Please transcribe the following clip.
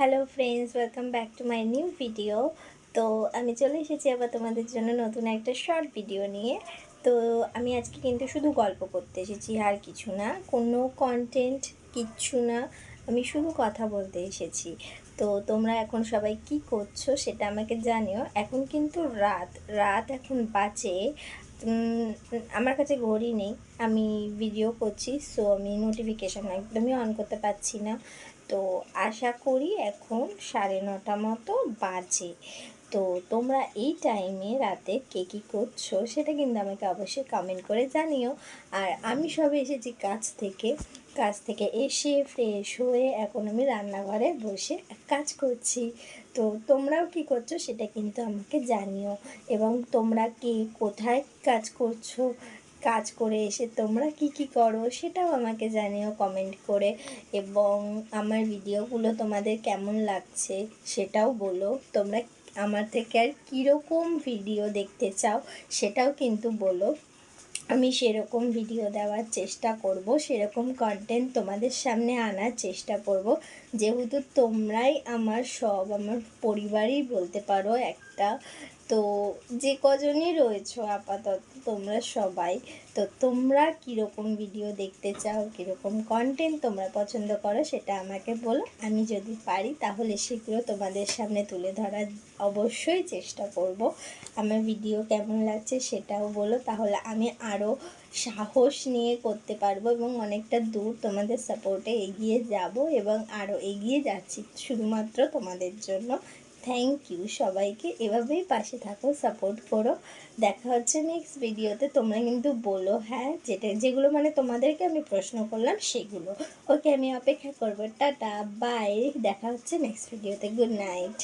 Hello friends welcome back to my new video তো আমি চলে এসেছি আবার তোমাদের জন্য নতুন একটা শর্ট ভিডিও নিয়ে। তো আমি আজকে কিন্তু শুধু গল্প করতে এসেছি, আর কিছু না। কোনো কন্টেন্ট কিচ্ছু না। আমি শুধু কথা বলতে এসেছি। তো তোমরা এখন সবাই কি করছ সেটা আমাকে জানিও। এখন কিন্তু রাত রাত এখন বাজে। আমার কাছে ঘড়ি নেই। আমি ভিডিও করছি সো আমি নোটিফিকেশান একদমই অন করতে পারছি না। তো আশা করি এখন সাড়ে নটা মতো বাজে। তো তোমরা এই টাইমে রাতে কে কী করছ সেটা কিন্তু আমাকে অবশ্যই কমেন্ট করে জানিও। আর আমি সবে এসেছি কাজ থেকে। কাজ থেকে এসে ফ্রেশ হয়ে এখন আমি রান্নাঘরে বসে কাজ করছি। তো তোমরাও কি করছ সেটা কিন্তু আমাকে জানিও। এবং তোমরা কি কোথায় কাজ করছ? কাজ করে এসে তোমরা কি কি করো সেটাও আমাকে জানিও কমেন্ট করে। এবং আমার ভিডিওগুলো তোমাদের কেমন লাগছে সেটাও বলো। তোমরা আমার থেকে আর কীরকম ভিডিও দেখতে চাও সেটাও কিন্তু বলো। আমি সেরকম ভিডিও দেওয়ার চেষ্টা করব, সেরকম কন্টেন্ট তোমাদের সামনে আনার চেষ্টা করব। যেহেতু তোমরাই আমার সব, আমার পরিবারই বলতে পারো একটা তো যে কজনই রয়েছো আপাতত, তোমরা সবাই, তো তোমরা কীরকম ভিডিও দেখতে চাও, কীরকম কন্টেন্ট তোমরা পছন্দ করো সেটা আমাকে বলো। আমি যদি পারি তাহলে সেগুলো তোমাদের সামনে তুলে ধরার অবশ্যই চেষ্টা করব। আমার ভিডিও কেমন লাগছে সেটাও বলো, তাহলে আমি আরও সাহস নিয়ে করতে পারব এবং অনেকটা দূর তোমাদের সাপোর্টে এগিয়ে যাব এবং আরও এগিয়ে যাচ্ছি শুধুমাত্র তোমাদের জন্য। থ্যাংক ইউ সবাইকে এভাবেই পাশে থাকো সাপোর্ট করো। দেখা হচ্ছে নেক্সট ভিডিওতে তোমরা কিন্তু বলো হ্যাঁ যেটা, যেগুলো মানে তোমাদেরকে আমি প্রশ্ন করলাম, সেগুলো। ওকে আমি অপেক্ষা করব। টাটা বাই দেখা হচ্ছে নেক্সট ভিডিওতে গুড নাইট